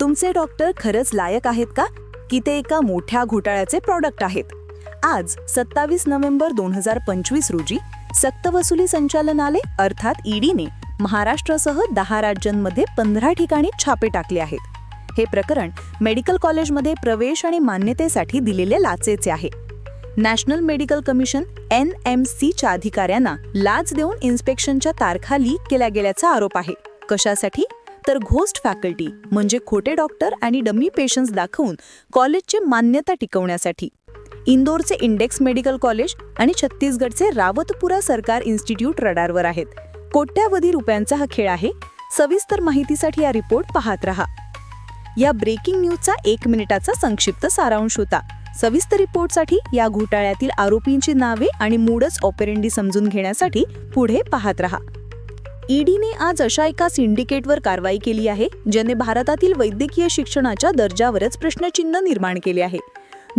तुमचे डॉक्टर खरंच लायक आहेत का? की ते एका मोठ्या घोटाळ्याचे प्रॉडक्ट आहेत? आज सत्तावीस नोव्हेंबर दोन हजार पंचवीस रोजी सक्तवसुली संचालनालय अर्थात ईडीने महाराष्ट्रासह दहा राज्यांमध्ये पंधरा ठिकाणी छापे टाकले आहेत. हे प्रकरण मेडिकल कॉलेजमध्ये प्रवेश आणि मान्यतेसाठी दिलेले लाचेचे आहे. National medical commission N M सीच्या अधिकाऱ्यांना लाच देऊन इन्स्पेक्शनच्या तारखा लीक केल्या गेल्याचा आरोप आहे. कशासाठी? तर घोस्ट फॅकल्टी म्हणजे खोटे डॉक्टर आणि डमी पेशंट्स दाखवून कॉलेजची मान्यता टिकवण्यासाठी. इंदोरचे इंडेक्स मेडिकल कॉलेज आणि छत्तीसगडचे रावतपुरा सरकार इन्स्टिट्यूट रडारवर आहेत. कोट्यावधी रुपयांचा हा खेळ आहे. सविस्तर माहितीसाठी हा रिपोर्ट पाहत रहा. या ब्रेकिंग न्यूजचा एक मिनिटाचा संक्षिप्त सारांश होता. सविस्तर रिपोर्टसाठी या घोटाळ्यातील आरोपींची नावे आणि मूडच ऑपेरेंडी समजून घेण्यासाठी पुढे पाहत रहा. ईडीने आज अशा एका सिंडिकेटवर कारवाई केली आहे ज्याने भारतातील वैद्यकीय शिक्षणाच्या दर्जावरच प्रश्नचिन्ह निर्माण केले आहे.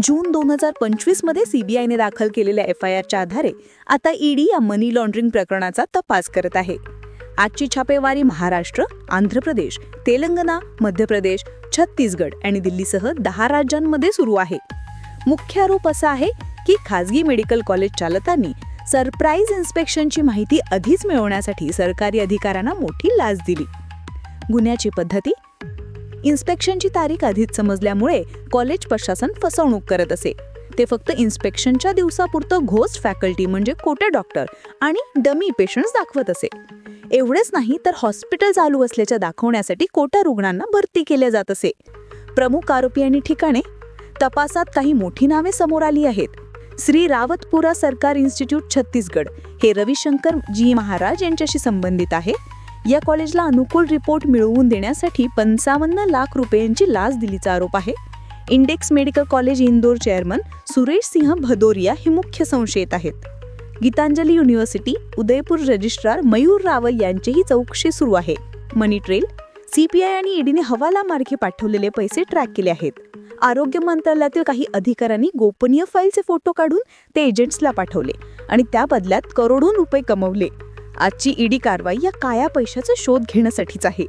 जून दोन हजार पंचवीसमध्ये सीबीआयने दाखल केलेल्या एफ आय आरच्या आधारे आता ईडी या मनी लॉन्ड्रिंग प्रकरणाचा तपास करत आहे. आजची छापेवारी महाराष्ट्र आंध्र प्रदेश तेलंगणा मध्य प्रदेश छत्तीसगड आणि दिल्लीसह दहा राज्यांमध्ये सुरू आहे. मुख्य आरोप असा आहे की खासगी मेडिकल कॉलेज चालकांनी सरप्राईज इन्स्पेक्शनची माहिती आधीच मिळवण्यासाठी सरकारी अधिकाऱ्यांना मोठी लाच दिली. गुन्ह्याची पद्धती? इन्स्पेक्शनची तारीख आधीच समजल्यामुळे कॉलेज प्रशासन फसवणूक करत असे. ते फक्त इन्स्पेक्शनच्या दिवसापुरतं घोस्ट फॅकल्टी म्हणजे कोटे डॉक्टर आणि डमी पेशंट्स दाखवत असे. एवढेच नाही तर हॉस्पिटल चालू असल्याच्या दाखवण्यासाठी कोटा रुग्णांना भरती केले जात असे. प्रमुख आरोपी आणि ठिकाणे? तपासात काही मोठी नावे समोर आली आहेत. श्री रावतपुरा सरकार इन्स्टिट्यूट छत्तीसगड. हे रविशंकर जी महाराज यांच्याशी संबंधित आहे. या कॉलेजला अनुकूल रिपोर्ट मिळवून देण्यासाठी पंचावन्न लाख रुपयांची लाच दिलीचा आरोप आहे. Index medical college Indore chairman Suresh Singh Bhadoria हे मुख्य संशयित आहेत. गीतांजली युनिव्हर्सिटी उदयपूर रजिस्ट्रार मयूर रावल यांचीही चौकशी सुरू आहे. मनी ट्रेल सीपीआय आणि ईडीने हवाला मार्गे पाठवलेले पैसे ट्रॅक केले आहेत. आरोग्य मंत्रालयातील काही अधिकाऱ्यांनी गोपनीय फाईलचे फोटो काढून ते एजंट्सला पाठवले आणि त्या बदल्यात करोडो रुपये कमवले. आजची ईडी कारवाई या काया पैशाचा शोध घेण्यासाठीच आहे.